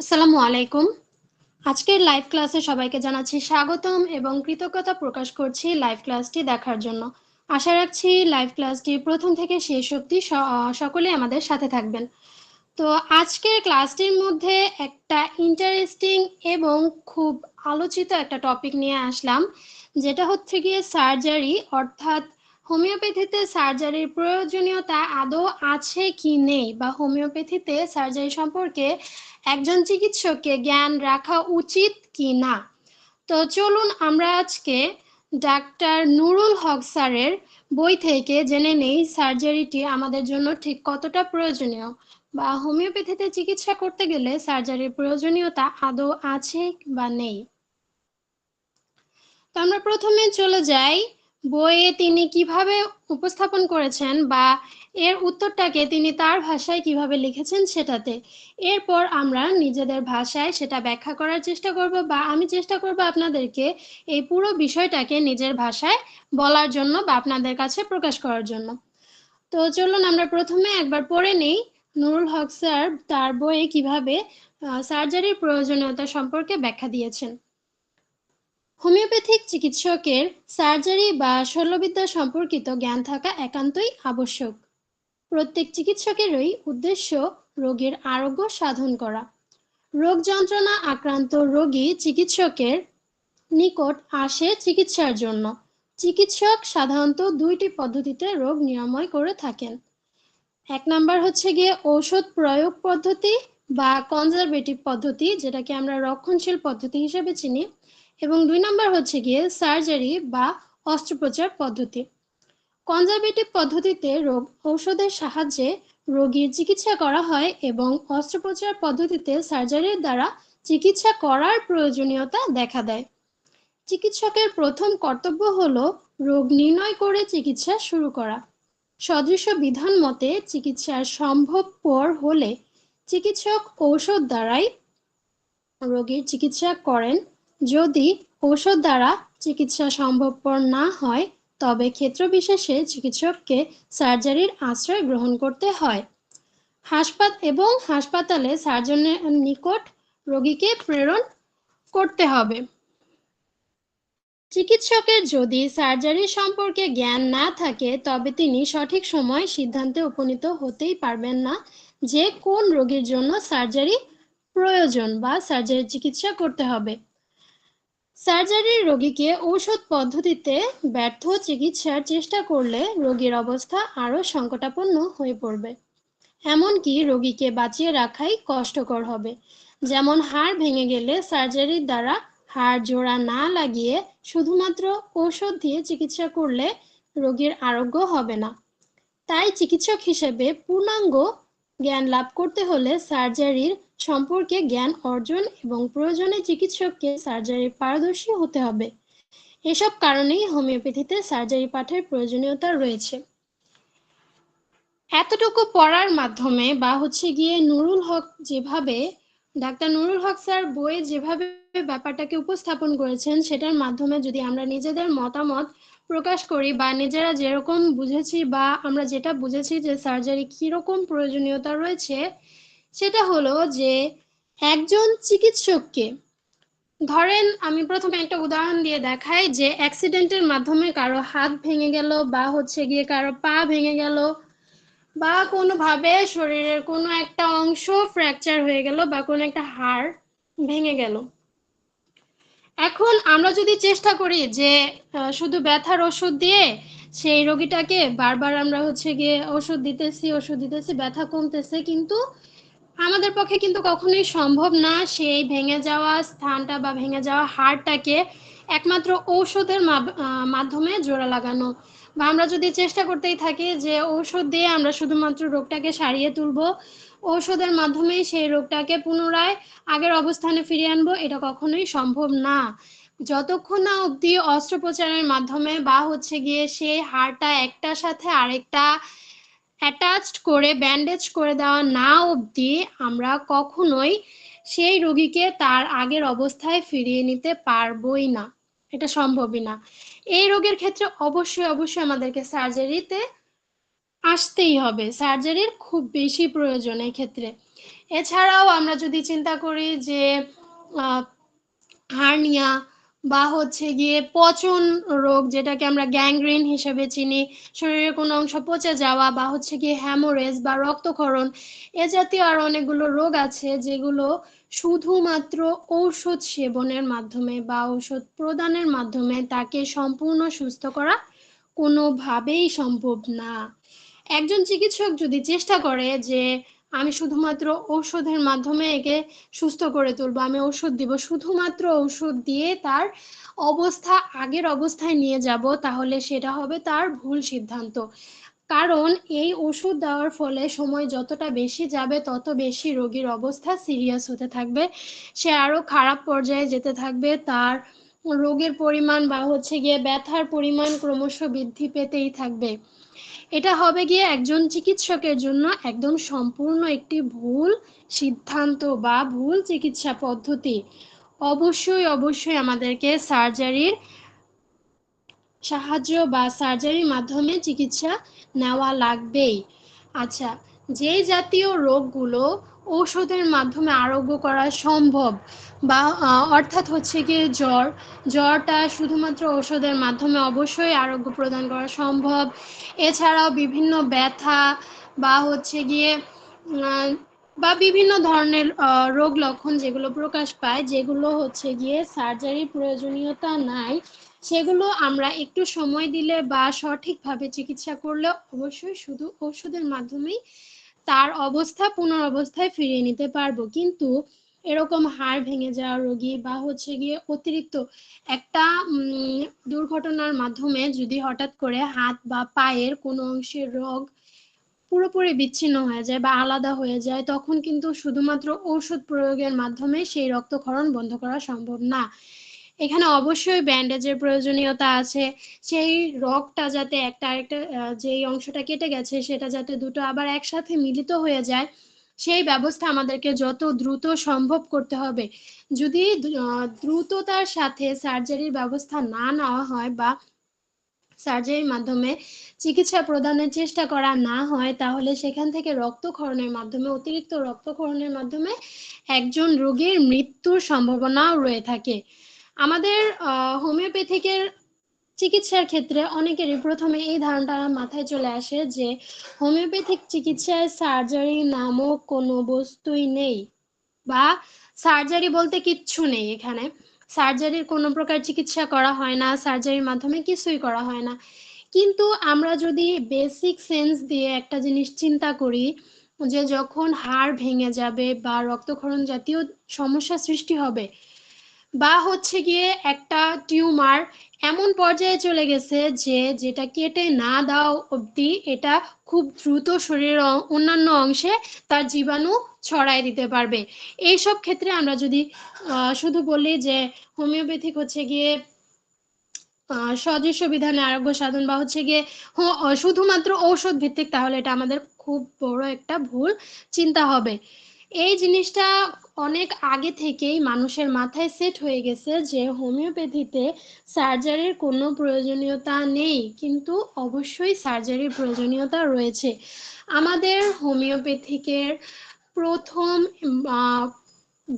আসসালামু আলাইকুম। আজকের লাইভ ক্লাসে সবাইকে জানাচ্ছি স্বাগতম এবং কৃতজ্ঞতা প্রকাশ করছি লাইভ ক্লাসটি দেখার জন্য। আশা রাখছি লাইভ ক্লাসটি প্রথম থেকে শেষ অবধি সকলে আমাদের সাথে থাকবেন। তো আজকের ক্লাসটির মধ্যে একটা ইন্টারেস্টিং এবং খুব আলোচিত একটা টপিক নিয়ে আসলাম, যেটা হচ্ছে গিয়ে সার্জারি অর্থাৎ হোমিওপ্যাথিতে সার্জারির প্রয়োজনীয়তা আদৌ আছে কি নেই? বা হোমিওপ্যাথিতে সার্জারি সম্পর্কে একজন চিকিৎসককে জ্ঞান রাখা উচিত কি না? তো চলুন আমরা আজকে ডাক্তার নুরুল হক স্যারের বই থেকে জেনে নেই সার্জারিটি আমাদের জন্য ঠিক কতটা প্রয়োজনীয়। বা হোমিওপ্যাথিতে চিকিৎসা করতে গেলে সার্জারির প্রয়োজনীয়তা আদৌ আছে বা নেই? তো আমরা প্রথমে চলে যাই বইয়ে তিনি কীভাবে উপস্থাপন করেছেন বা এর উত্তরটাকে তিনি তার ভাষায় কীভাবে লিখেছেন সেটাতে। এরপর আমরা নিজেদের ভাষায় সেটা ব্যাখ্যা করার চেষ্টা করব বা আমি চেষ্টা করব আপনাদেরকে এই পুরো বিষয়টাকে নিজের ভাষায় বলার জন্য বা আপনাদের কাছে প্রকাশ করার জন্য। তো চলুন আমরা প্রথমে একবার পড়ে নেই। নুরুল হক স্যার তার বইয়ে কীভাবে সার্জারির প্রয়োজনীয়তা সম্পর্কে ব্যাখ্যা দিয়েছেন। হোমিওপ্যাথিক চিকিৎসকের সার্জারি বা শল্যবিদ্যা সম্পর্কিত জ্ঞান থাকা একান্তই আবশ্যক। প্রত্যেক চিকিৎসকেরই উদ্দেশ্য রোগীর আরোগ্য সাধন করা। রোগ যন্ত্রণা আক্রান্ত রোগী চিকিৎসকের নিকট আসে চিকিৎসার জন্য। চিকিৎসক সাধারণত দুইটি পদ্ধতিতে রোগ নিরাময় করে থাকেন। এক নাম্বার হচ্ছে গিয়ে ঔষধ প্রয়োগ পদ্ধতি বা কনজারভেটিভ পদ্ধতি, যেটাকে আমরা রক্ষণশীল পদ্ধতি হিসেবে চিনি। এবং দুই নম্বর হচ্ছে গিয়ে সার্জারি বা অস্ত্রোপচার পদ্ধতি। কনজারভেটিভ পদ্ধতিতে রোগ ঔষধের সাহায্যে রোগীর চিকিৎসা করা হয় এবং অস্ত্রোপচার পদ্ধতিতে সার্জারির দ্বারা চিকিৎসা করার প্রয়োজনীয়তা দেখা দেয়। চিকিৎসকের প্রথম কর্তব্য হলো রোগ নির্ণয় করে চিকিৎসা শুরু করা। সদৃশ বিধান মতে চিকিৎসার সম্ভবপর হলে চিকিৎসক ঔষধ দ্বারাই রোগীর চিকিৎসা করেন যদি ঔষধ দ্বারা চিকিৎসা সম্ভবপর না হয়, তবে ক্ষেত্র বিশেষে চিকিৎসককে সার্জারির আশ্রয় গ্রহণ করতে হয়। হাসপাত, এবং হাসপাতালে সার্জনের নিকট রোগীকে প্রেরণ করতে হবে। চিকিৎসকের যদি সার্জারি সম্পর্কে জ্ঞান না থাকে, তবে তিনি সঠিক সময় সিদ্ধান্তে উপনীত হতেই পারবেন না যে কোন রোগীর জন্য সার্জারি প্রয়োজন বা সার্জারি চিকিৎসা করতে হবে। সার্জারির রোগীকে ঔষধ পদ্ধতিতে ব্যর্থ চিকিৎসার চেষ্টা করলে রোগীর অবস্থা আরও সংকটাপন্ন হয়ে পড়বে। এমনকি রোগীকে বাঁচিয়ে রাখাই কষ্টকর হবে। যেমন হাড় ভেঙে গেলে সার্জারির দ্বারা হাড় জোড়া না লাগিয়ে শুধুমাত্র ঔষধ দিয়ে চিকিৎসা করলে রোগীর আরোগ্য হবে না। তাই চিকিৎসক হিসেবে পূর্ণাঙ্গ জ্ঞান লাভ করতে হলে সার্জারির সম্পর্কে জ্ঞান অর্জন এবং প্রয়োজনে চিকিৎসককে সার্জারি পারদর্শী হতে হবে। এসব কারণেই হোমিওপ্যাথিতে সার্জারি পাঠের প্রয়োজনীয়তা রয়েছে। এতটুকু পড়ার মাধ্যমে বা হচ্ছে গিয়ে নুরুল হক যেভাবে, ডাক্তার নুরুল হক স্যার বইয়ে যেভাবে ব্যাপারটাকে উপস্থাপন করেছেন, সেটার মাধ্যমে যদি আমরা নিজেদের মতামত প্রকাশ করি বা নিজেরা যেরকম বুঝেছি বা আমরা যেটা বুঝেছি যে সার্জারি কীরকম প্রয়োজনীয়তা রয়েছে, সেটা হলো যে একজন চিকিৎসককে, ধরেন আমি প্রথমে একটা উদাহরণ দিয়ে দেখাই যে অ্যাক্সিডেন্টের মাধ্যমে কারও হাত ভেঙে গেল বা হচ্ছে গিয়ে কারও পা ভেঙে গেল বা কোনোভাবে শরীরের কোনো একটা অংশ ফ্র্যাকচার হয়ে গেল বা কোনো একটা হাড় ভেঙে গেল। এখন আমরা যদি চেষ্টা করি যে শুধু ব্যথার ওষুধ দিয়ে সেই রোগীটাকে বারবার আমরা হচ্ছে গিয়ে ওষুধ দিতেছি ওষুধ দিতেছি, ব্যথা কমতেছে, কিন্তু আমাদের পক্ষে কিন্তু কখনোই সম্ভব না সেই ভেঙে যাওয়া স্থানটা বা ভেঙে যাওয়া হাড়টাকে একমাত্র ঔষধের মাধ্যমে জোড়া লাগানো। বা আমরা যদি চেষ্টা করতেই থাকি যে ঔষধ দিয়ে আমরা শুধুমাত্র রোগটাকে সারিয়ে তুলব ঔষধের মাধ্যমে সেই রোগটাকে পুনরায় আগের অবস্থানে ফিরিয়ে আনব, এটা কখনোই সম্ভব না। যতক্ষণ না অবধি অস্ত্রোপচারের মাধ্যমে বা হচ্ছে গিয়ে সেই হাড়টা একটার সাথে আরেকটা অ্যাটাচড করে ব্যান্ডেজ করে দেওয়া না অবধি আমরা কখনোই সেই রোগীকে তার আগের অবস্থায় ফিরিয়ে নিতে পারবই না। এটা সম্ভবই না। এই রোগের ক্ষেত্রে অবশ্যই অবশ্যই আমাদেরকে সার্জারিতে আসতেই হবে। সার্জারির খুব বেশি প্রয়োজন ক্ষেত্রে এছাড়াও আমরা যদি চিন্তা করি যে হার্নিয়া বা হচ্ছে গিয়ে পচন রোগ যেটাকে আমরা গ্যাংগ্রিন হিসেবে চিনি, শরীরের কোনো অংশ পচে যাওয়া বা হচ্ছে গিয়ে হ্যামোরেজ বা রক্তক্ষরণ, এ জাতীয় আর অনেকগুলো রোগ আছে যেগুলো শুধুমাত্র ঔষধ সেবনের মাধ্যমে বা ঔষধ প্রদানের মাধ্যমে তাকে সম্পূর্ণ সুস্থ করা কোনোভাবেই সম্ভব না। একজন চিকিৎসক যদি চেষ্টা করে যে আমি শুধুমাত্র ঔষধের মাধ্যমে একে সুস্থ করে তুলবো, আমি ওষুধ দিব, শুধুমাত্র ওষুধ দিয়ে তার অবস্থা, আগের অবস্থায় নিয়ে যাব, তাহলে সেটা হবে তার ভুল সিদ্ধান্ত। কারণ এই ওষুধ দেওয়ার ফলে সময় যতটা বেশি যাবে, তত বেশি রোগীর অবস্থা সিরিয়াস হতে থাকবে। সে আরও খারাপ পর্যায়ে যেতে থাকবে, তার রোগের পরিমাণ বা হচ্ছে গিয়ে ব্যথার পরিমাণ ক্রমশ বৃদ্ধি পেতেই থাকবে। এটা হবে গিয়ে একজন চিকিৎসকের জন্য একদম সম্পূর্ণ একটি ভুল সিদ্ধান্ত বা ভুল চিকিৎসা পদ্ধতি। অবশ্যই অবশ্যই আমাদেরকে সার্জারির সাহায্য বা সার্জারির মাধ্যমে চিকিৎসা নেওয়া লাগবেই। আচ্ছা যে জাতীয় রোগগুলো ঔষধের মাধ্যমে আরোগ্য করা সম্ভব বা অর্থাৎ হচ্ছে গিয়ে জ্বর, জ্বরটা শুধুমাত্র ঔষধের মাধ্যমে অবশ্যই আরোগ্য প্রদান করা সম্ভব। এছাড়াও বিভিন্ন ব্যথা বা হচ্ছে গিয়ে বা বিভিন্ন ধরনের রোগ লক্ষণ যেগুলো প্রকাশ পায়, যেগুলো হচ্ছে গিয়ে সার্জারির প্রয়োজনীয়তা নাই, সেগুলো আমরা একটু সময় দিলে বা সঠিকভাবে চিকিৎসা করলে অবশ্যই শুধু ওষুধের মাধ্যমেই তার অবস্থা পুনরবস্থায় ফিরিয়ে নিতে পারব। কিন্তু এরকম হাড় ভেঙে যাওয়া রোগী বা হচ্ছে গিয়ে অতিরিক্ত একটা দুর্ঘটনার মাধ্যমে যদি হঠাৎ করে হাত বা পায়ের কোনো অংশের রোগ পুরোপুরি বিচ্ছিন্ন হয়ে যায় বা আলাদা হয়ে যায়, তখন কিন্তু শুধুমাত্র ঔষধ প্রয়োগের মাধ্যমে সেই রক্তক্ষরণ বন্ধ করা সম্ভব না। এখানে অবশ্যই ব্যান্ডেজের প্রয়োজনীয়তা আছে। সেই রগটা যাতে একটা আরেকটা যেই অংশটা কেটে গেছে, সেটা যাতে দুটো আবার একসাথে মিলিত হয়ে যায়, সেই ব্যবস্থা আমাদেরকে যত দ্রুত সম্ভব করতে হবে। যদি দ্রুততার সাথে সার্জারির ব্যবস্থা না নেওয়া হয় বা সার্জারির মাধ্যমে চিকিৎসা প্রদানের চেষ্টা করা না হয়, তাহলে সেখান থেকে রক্তক্ষরণের মাধ্যমে, অতিরিক্ত রক্তক্ষরণের মাধ্যমে একজন রোগীর মৃত্যুর সম্ভাবনাও রয়ে থাকে। আমাদের হোমিওপ্যাথিকের চিকিৎসার ক্ষেত্রে অনেকেরই প্রথমে এই ধারণাটা মাথায় চলে আসে যে হোমিওপ্যাথিক চিকিৎসায় সার্জারি নামক কোনো বস্তুই নেই বা সার্জারি বলতে কিচ্ছু নেই এখানে। সার্জারির কোনো প্রকার চিকিৎসা করা হয় না, সার্জারির মাধ্যমে কিছুই করা হয় না। কিন্তু আমরা যদি বেসিক সেন্স দিয়ে একটা জিনিস চিন্তা করি যে যখন হাড় ভেঙে যাবে বা রক্তক্ষরণ জাতীয় সমস্যা সৃষ্টি হবে বা হচ্ছে গিয়ে একটা টিউমার এমন পর্যায়ে চলে গেছে যে যেটা কেটে না দাও অবধি এটা খুব দ্রুত শরীরের অন্যান্য অংশে তার জীবাণু ছড়াই দিতে পারবে। এইসব ক্ষেত্রে আমরা যদি শুধু বলি যে হোমিওপ্যাথিক হচ্ছে গিয়ে সদৃশ্য বিধানে আরোগ্য সাধন বা হচ্ছে গিয়ে শুধুমাত্র ঔষধ ভিত্তিক তাহলে এটা আমাদের খুব বড় একটা ভুল চিন্তা হবে। এই জিনিসটা অনেক আগে থেকেই মানুষের মাথায় সেট হয়ে গেছে যে হোমিওপ্যাথিতে সার্জারির কোনো প্রয়োজনীয়তা নেই। কিন্তু অবশ্যই সার্জারির প্রয়োজনীয়তা রয়েছে। আমাদের হোমিওপ্যাথিকের প্রথম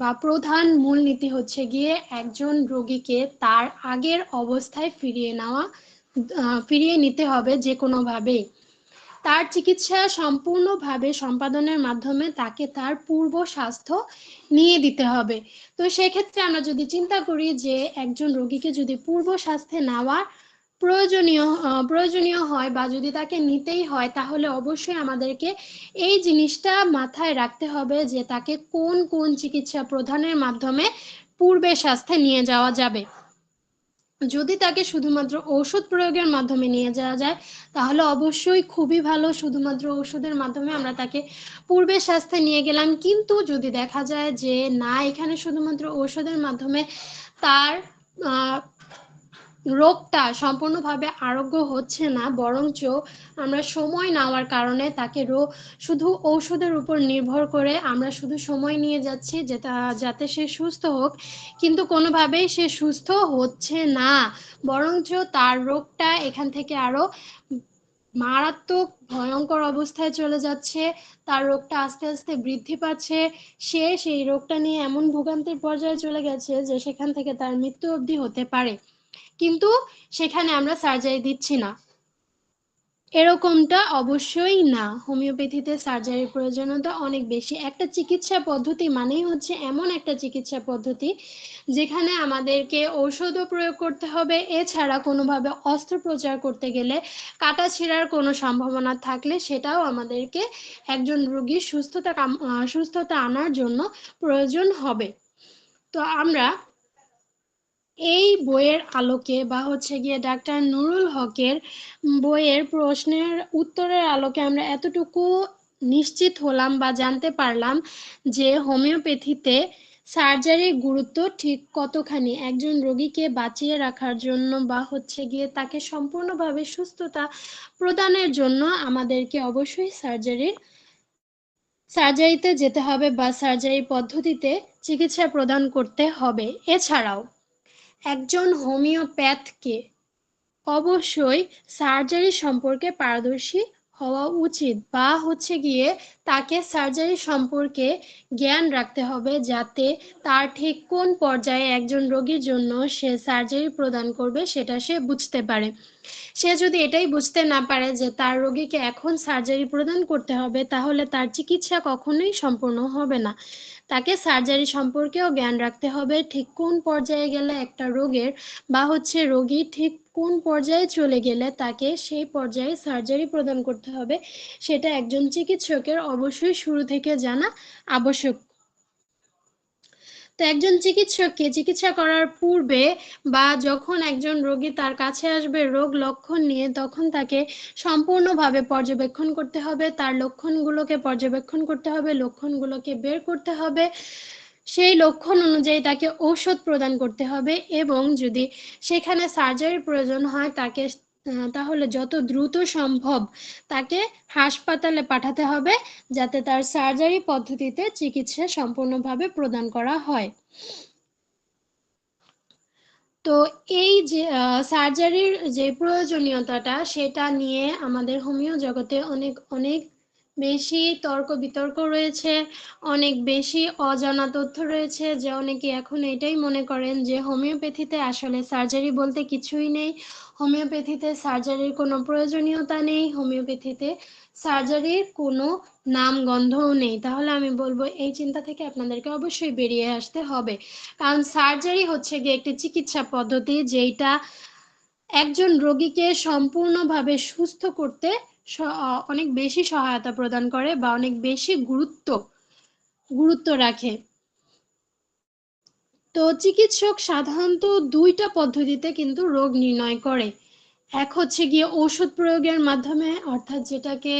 বা প্রধান মূলনীতি হচ্ছে গিয়ে একজন রোগীকে তার আগের অবস্থায় ফিরিয়ে নেওয়া ফিরিয়ে নিতে হবে যে কোনোভাবেই। তার চিকিৎসা সম্পূর্ণভাবে সম্পাদনের মাধ্যমে তাকে তার পূর্ব স্বাস্থ্য নিয়ে দিতে হবে। তো সেক্ষেত্রে আমরা যদি চিন্তা করি যে একজন রোগীকে যদি পূর্ব স্বাস্থ্যে নেওয়া প্রয়োজনীয় প্রয়োজনীয় হয় বা যদি তাকে নিতেই হয়, তাহলে অবশ্যই আমাদেরকে এই জিনিসটা মাথায় রাখতে হবে যে তাকে কোন কোন চিকিৎসা প্রদানের মাধ্যমে পূর্বে স্বাস্থ্যে নিয়ে যাওয়া যাবে। যদি তাকে শুধুমাত্র ওষুধ প্রয়োগের মাধ্যমে নিয়ে যাওয়া যায়, তাহলে অবশ্যই খুবই ভালো শুধুমাত্র ওষুধের মাধ্যমে আমরা তাকে পূর্বের স্বাস্থ্যে নিয়ে গেলাম। কিন্তু যদি দেখা যায় যে না, এখানে শুধুমাত্র ওষুধের মাধ্যমে তার রোগটা সম্পূর্ণভাবে আরোগ্য হচ্ছে না, বরঞ্চ আমরা সময় নেওয়ার কারণে তাকে রোগ শুধু ঔষধের উপর নির্ভর করে আমরা শুধু সময় নিয়ে যাচ্ছি যেটা, যাতে সে সুস্থ হোক। কিন্তু কোনোভাবেই সে সুস্থ হচ্ছে না, বরঞ্চ তার রোগটা এখান থেকে আরও মারাত্মক ভয়ঙ্কর অবস্থায় চলে যাচ্ছে, তার রোগটা আস্তে আস্তে বৃদ্ধি পাচ্ছে, সে সেই রোগটা নিয়ে এমন ভোগান্তির পর্যায়ে চলে গেছে যে সেখান থেকে তার মৃত্যু অবধি হতে পারে। কিন্তু সেখানে আমরা সার্জারি দিচ্ছি না। এরকমটা অবশ্যই না। হোমিওপ্যাথিতে সার্জারির প্রয়োজনীয়তা অনেক বেশি। একটা চিকিৎসা পদ্ধতি মানেই হচ্ছে এমন একটা চিকিৎসা পদ্ধতি যেখানে আমাদেরকে ঔষধও প্রয়োগ করতে হবে। এছাড়া কোনোভাবে অস্ত্রোপচার করতে গেলে কাটা ছিঁড়ার কোনো সম্ভাবনা থাকলে সেটাও আমাদেরকে একজন রোগীর সুস্থতা সুস্থতা আনার জন্য প্রয়োজন হবে। তো আমরা এই বইয়ের আলোকে বা হচ্ছে গিয়ে ডাক্তার নুরুল হকের বইয়ের প্রশ্নের উত্তরের আলোকে আমরা এতটুকু নিশ্চিত হলাম বা জানতে পারলাম যে হোমিওপ্যাথিতে সার্জারির গুরুত্ব ঠিক কতখানি? একজন রোগীকে বাঁচিয়ে রাখার জন্য বা হচ্ছে গিয়ে তাকে সম্পূর্ণভাবে সুস্থতা প্রদানের জন্য আমাদেরকে অবশ্যই সার্জারির, সার্জারিতে যেতে হবে বা সার্জারি পদ্ধতিতে চিকিৎসা প্রদান করতে হবে। এছাড়াও একজন হোমিওপ্যাথকে অবশ্যই সার্জারি সম্পর্কে পারদর্শী হওয়া উচিত বা হচ্ছে গিয়ে তাকে সার্জারি সম্পর্কে জ্ঞান রাখতে হবে যাতে তার ঠিক কোন পর্যায়ে একজন রোগীর জন্য সে সার্জারি প্রদান করবে সেটা সে বুঝতে পারে। সে যদি এটাই বুঝতে না পারে যে তার রোগীকে এখন সার্জারি প্রদান করতে হবে, তাহলে তার চিকিৎসা কখনোই সম্পূর্ণ হবে না। তাকে সার্জারি সম্পর্কেও জ্ঞান রাখতে হবে ঠিক কোন পর্যায়ে গেলে একটা রোগের বা হচ্ছে রোগী ঠিক কোন পর্যায়ে চলে গেলে তাকে সেই পর্যায়ে সার্জারি প্রদান করতে হবে, সেটা একজন চিকিৎসকের অবশ্যই শুরু থেকে জানা আবশ্যক। তো একজন চিকিৎসককে চিকিৎসা করার পূর্বে বা যখন একজন রোগী তার কাছে আসবে রোগ লক্ষণ নিয়ে, তখন তাকে সম্পূর্ণভাবে পর্যবেক্ষণ করতে হবে। তার লক্ষণগুলোকে পর্যবেক্ষণ করতে হবে, লক্ষণগুলোকে বের করতে হবে। সেই লক্ষণ অনুযায়ী তাকে ঔষধ প্রদান করতে হবে এবং যদি সেখানে সার্জারির প্রয়োজন হয়, তাকে তাহলে যত দ্রুত সম্ভব তাকে হাসপাতালে পাঠাতে হবে যাতে তার সার্জারি পদ্ধতিতে চিকিৎসা সম্পূর্ণভাবে প্রদান করা হয়। তো এই যে সার্জারির যে প্রয়োজনীয়তাটা সেটা নিয়ে আমাদের হোমিও জগতে অনেক অনেক বেশি তর্ক বিতর্ক রয়েছে, অনেক বেশি অজানা তথ্য রয়েছে যে অনেকে এখন এটাই মনে করেন যে হোমিওপ্যাথিতে আসলে সার্জারি বলতে কিছুই নেই। হোমিওপ্যাথিতে সার্জারির কোনো প্রয়োজনীয়তা নেই, হোমিওপ্যাথিতে সার্জারির কোনো নাম গন্ধও নেই। তাহলে আমি বলব এই চিন্তা থেকে আপনাদেরকে অবশ্যই বেরিয়ে আসতে হবে। কারণ সার্জারি হচ্ছে গিয়ে একটি চিকিৎসা পদ্ধতি যেটা একজন রোগীকে সম্পূর্ণভাবে সুস্থ করতে অনেক বেশি সহায়তা প্রদান করে বা অনেক বেশি গুরুত্ব গুরুত্ব রাখে। তো চিকিৎসক সাধারণত দুইটা পদ্ধতিতে কিন্তু রোগ নির্ণয় করে। এক হচ্ছে গিয়ে ওষুধ প্রয়োগের মাধ্যমে, অর্থাৎ যেটাকে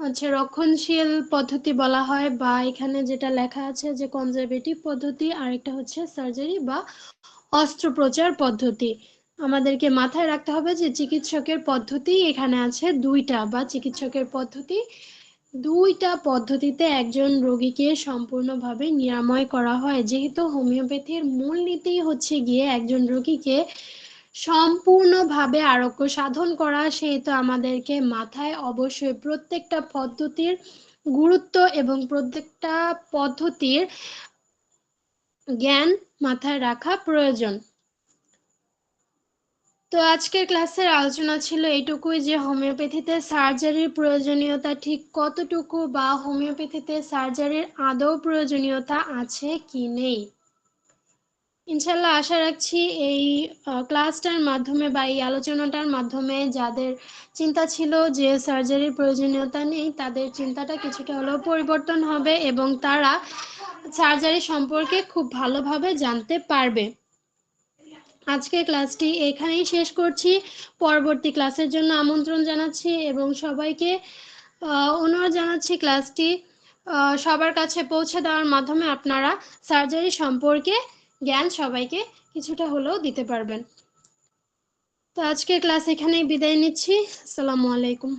হচ্ছে রক্ষণশীল পদ্ধতি বলা হয় বা এখানে যেটা লেখা আছে যে কনজারভেটিভ পদ্ধতি, আরেকটা হচ্ছে সার্জারি বা অস্ত্রোপচার পদ্ধতি। আমাদেরকে মাথায় রাখতে হবে যে চিকিৎসকের পদ্ধতি এখানে আছে দুইটা, বা চিকিৎসকের পদ্ধতি। দুইটা পদ্ধতিতে একজন রোগীকে সম্পূর্ণভাবে নিরাময় করা হয়। যেহেতু হোমিওপ্যাথির মূল নীতি হচ্ছে গিয়ে একজন রোগীকে সম্পূর্ণভাবে আরোগ্য সাধন করা, সেহেতু আমাদেরকে মাথায় অবশ্যই প্রত্যেকটা পদ্ধতির গুরুত্ব এবং প্রত্যেকটা পদ্ধতির জ্ঞান মাথায় রাখা প্রয়োজন। তো আজকের ক্লাসের আলোচনা ছিল এইটুকুই যে হোমিওপ্যাথিতে সার্জারির প্রয়োজনীয়তা ঠিক কতটুকু বা হোমিওপ্যাথিতে সার্জারির আদৌ প্রয়োজনীয়তা আছে কি নেই? ইনশাল্লাহ আশা রাখছি এই ক্লাসটার মাধ্যমে বা এই আলোচনাটার মাধ্যমে যাদের চিন্তা ছিল যে সার্জারির প্রয়োজনীয়তা নেই, তাদের চিন্তাটা কিছুটা হলেও পরিবর্তন হবে এবং তারা সার্জারি সম্পর্কে খুব ভালোভাবে জানতে পারবে। আজকের ক্লাসটি এখানেই শেষ করছি। পরবর্তী ক্লাসের জন্য আমন্ত্রণ জানাচ্ছি এবং সবাইকে অনুরোধ জানাচ্ছি ক্লাসটি সবার কাছে পৌঁছে দেওয়ার মাধ্যমে আপনারা সার্জারি সম্পর্কে জ্ঞান সবাইকে কিছুটা হলেও দিতে পারবেন। তো আজকের ক্লাস এখানেই বিদায় নিচ্ছি। আসসালামু আলাইকুম।